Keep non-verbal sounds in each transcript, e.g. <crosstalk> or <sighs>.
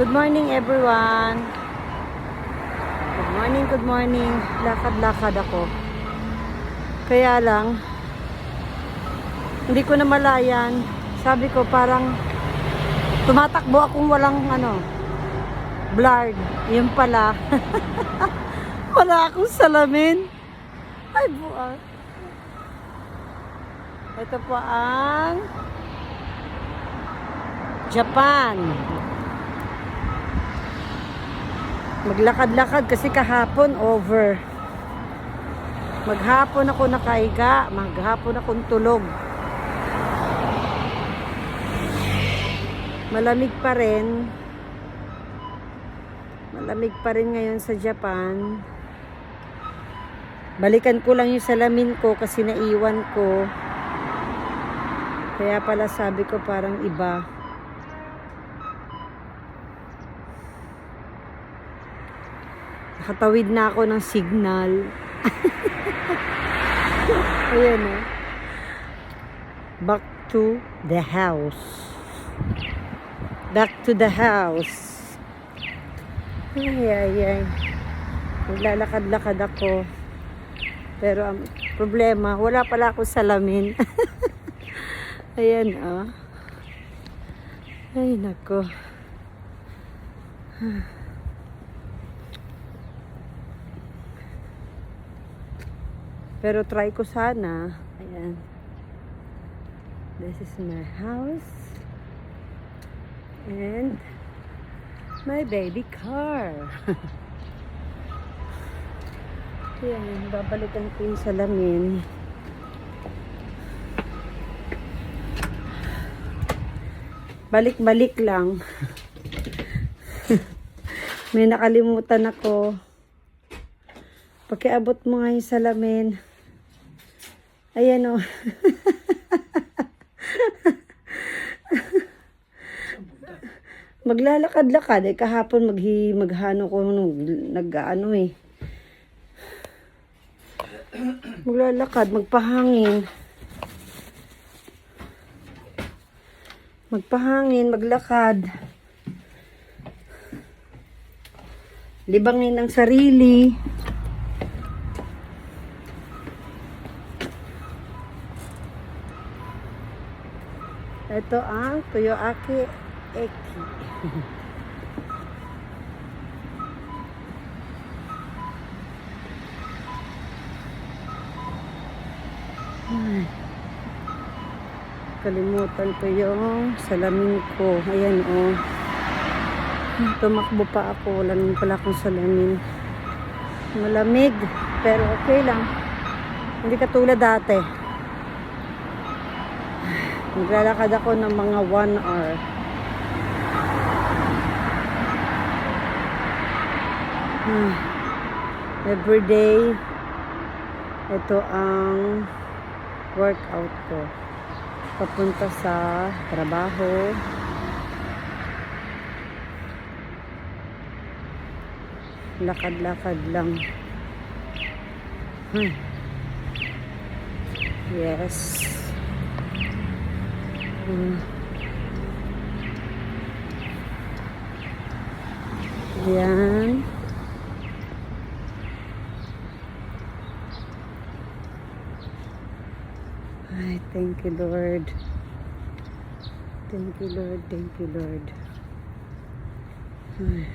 Good morning everyone. Good morning, good morning. Lakad-lakad ako. Kaya lang, hindi ko na malayan. Sabi ko parang tumatakbo akong walang ano, blurred. Yun pala. <laughs> Wala akong salamin. Ay, buwan. Ito po ang Japan. Maglakad-lakad kasi kahapon over. Maghapon ako nakaiga, maghapon akong tulog. Malamig pa rin. Malamig pa rin ngayon sa Japan. Balikan ko lang yung salamin ko kasi naiwan ko. Kaya pala sabi ko parang iba. Nakatawid na ako ng signal. <laughs> Ayan o. Back to the house. Back to the house. Ay, ay, ay. Naglalakad-lakad ako. Pero ang problema, wala pala ako salamin. <laughs> Ayan ah. Ay, nako. <sighs> Pero try ko sana. Ayan. This is my house. And my baby car. <laughs> Ayan, babalikan ko yung salamin. Balik-balik lang. <laughs> May nakalimutan ako. Pakiabot mo nga yung salamin. Ayan o. Maglalakad-lakad eh kahapon maghi maghano ko nung nag-ano eh. Maglalakad, magpahangin. Magpahangin, maglakad. Libangin ang sarili. Ito ang Toyoaki Eki. Ay. Kalimutan ko yung salamin ko. Ayan o. Oh. Tumakbo pa ako. Wala naman pala akong salamin. Malamig. Pero okay lang. Hindi katulad dati. Maglalakad ako ng mga 1 hour. Hmm. Every day, ito ang workout ko. Papunta sa trabaho. Lakad-lakad lang. Hmm. Yes. Hmm. Yan. Ay, thank you, Lord. Thank you, Lord. Thank you, Lord. Ay.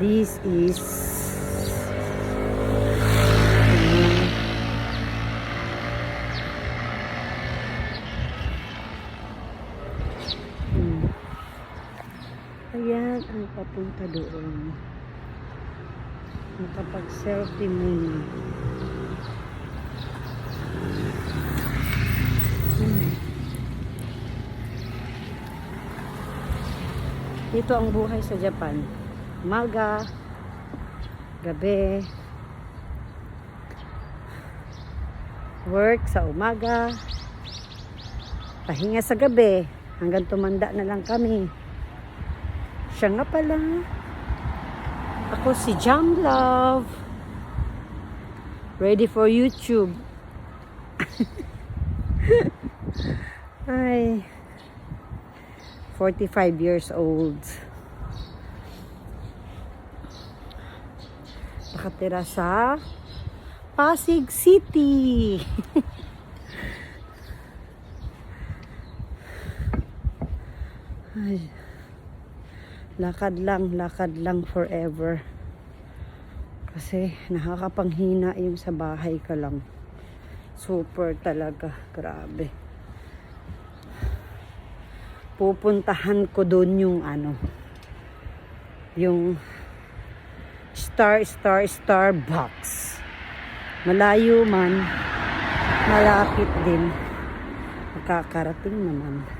This is Ayan ang papunta doon. Nakapag-selfie muna. Hmm. Dito ang buhay sa Japan. Umaga, gabi, work sa umaga, pahinga sa gabi, hanggang tumanda na lang kami. Siya nga pala. Ako si Jam Love. Ready for YouTube. <laughs> Ay, 45 years old. Nakatira sa Pasig City. <laughs> Ay, lakad lang, lakad lang forever. Kasi nakakapanghina yung sa bahay ka lang. Super talaga, grabe. Pupuntahan ko doon yung ano, yung star, star, star box. Malayo man, malapit din. Makakarating naman.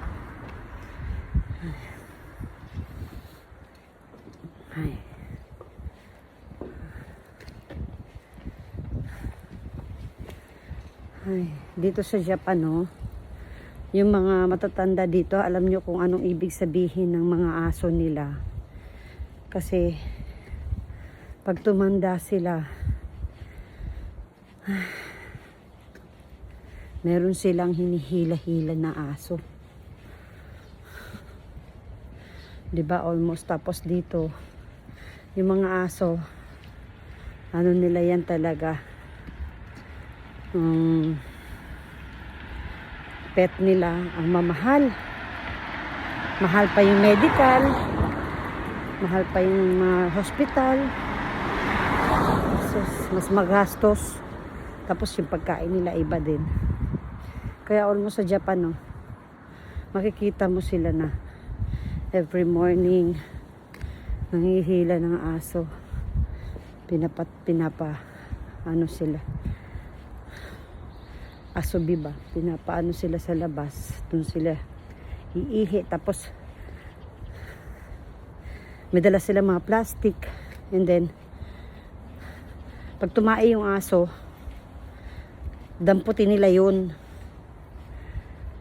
Ay. Ay, dito sa Japan, no, yung mga matatanda dito, alam nyo kung anong ibig sabihin ng mga aso nila. Kasi, pag tumanda sila, <sighs> meron silang hinihila-hila na aso. 'Di ba almost tapos dito yung mga aso. Ano nila yan talaga. Um, pet nila ang mamahal. Mahal pa yung medical. Mahal pa yung mga hospital. Sus, mas magastos. Tapos yung pagkain nila iba din. Kaya almost sa Japan no makikita mo sila na every morning nangihila ng aso. Pinapat pinapa ano sila? Aso biba. Pinapaano sila sa labas. Dun sila iihi. Tapos may dala sila mga plastic. And then pag tumai yung aso damputin nila yun.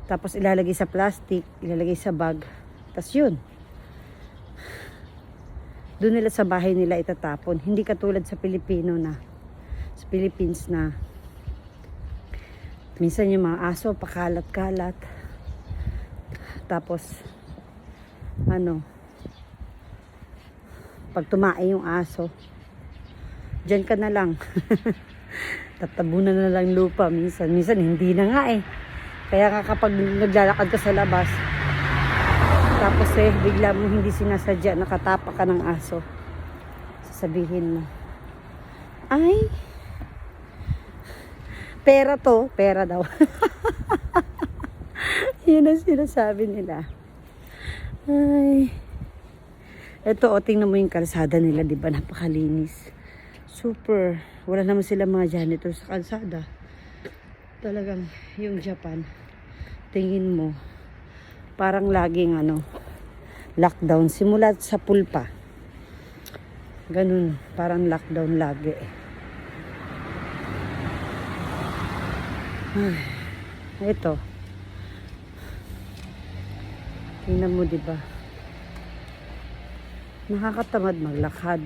Tapos ilalagay sa plastic ilalagay sa bag. Tapos yun doon nila sa bahay nila itatapon. Hindi katulad sa Pilipino na sa Philippines na minsan yung mga aso pakalat-kalat. Tapos ano pag tumae yung aso dyan ka na lang <laughs> tatabunan na lang lupa minsan minsan hindi na nga eh kaya nga kapag naglalakad ka sa labas tapos eh, bigla mo hindi sinasadya, nakatapa ka ng aso. Sasabihin mo, ay, pera to, pera daw. <laughs> Yun ang sinasabi nila. Ay, eto o, tingnan mo yung kalsada nila, di ba? Napakalinis. Super. Wala naman sila mga janitor sa kalsada. Talagang yung Japan, tingin mo, parang laging ano, lockdown. Simula sa pulpa. Ganun, parang lockdown lagi. Ay, ito. Tingnan mo, di ba? Nakakatamad maglakad.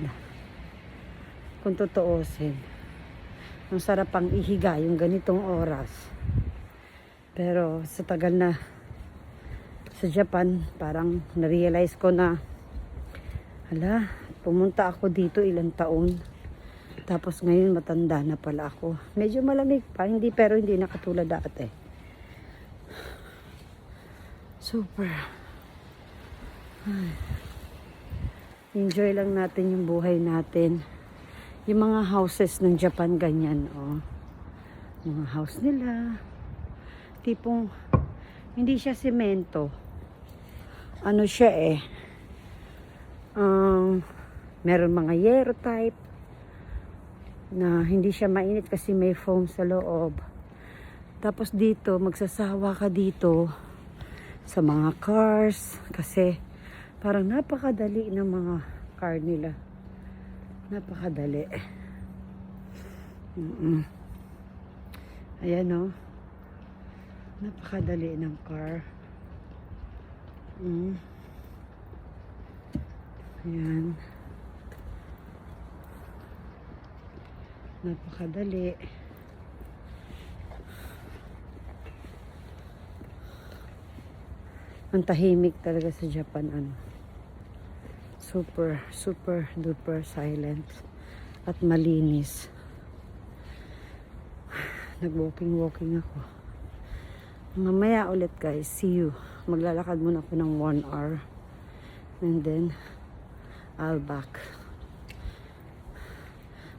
Kung totoosin. Ang sarap pang ihiga yung ganitong oras. Pero sa tagal na sa Japan, parang na-realize ko na hala, pumunta ako dito ilang taon. Tapos ngayon matanda na pala ako. Medyo malamig pa, hindi pero hindi na katulad dati. Super. Ay. Enjoy lang natin yung buhay natin. Yung mga houses ng Japan ganyan, oh. Mga house nila. Tipong hindi siya semento ano siya eh, um, meron mga yero type, na hindi siya mainit kasi may foam sa loob. Tapos dito, magsasawa ka dito sa mga cars kasi parang napakadali ng mga car nila. Napakadali. Mm -mm. Ayan o. Oh. Napakadali ng car. Mm. Ayan. Napakadali. Ang tahimik talaga sa Japan, ano. Super, super duper silent. At malinis. <sighs> Nag-walking-walking ako. Mamaya ulit guys, see you. Maglalakad muna ako ng one hour. And then, I'll back.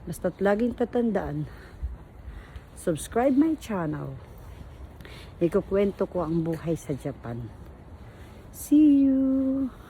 Basta't laging tatandaan, subscribe my channel. Ikukwento ko ang buhay sa Japan. See you!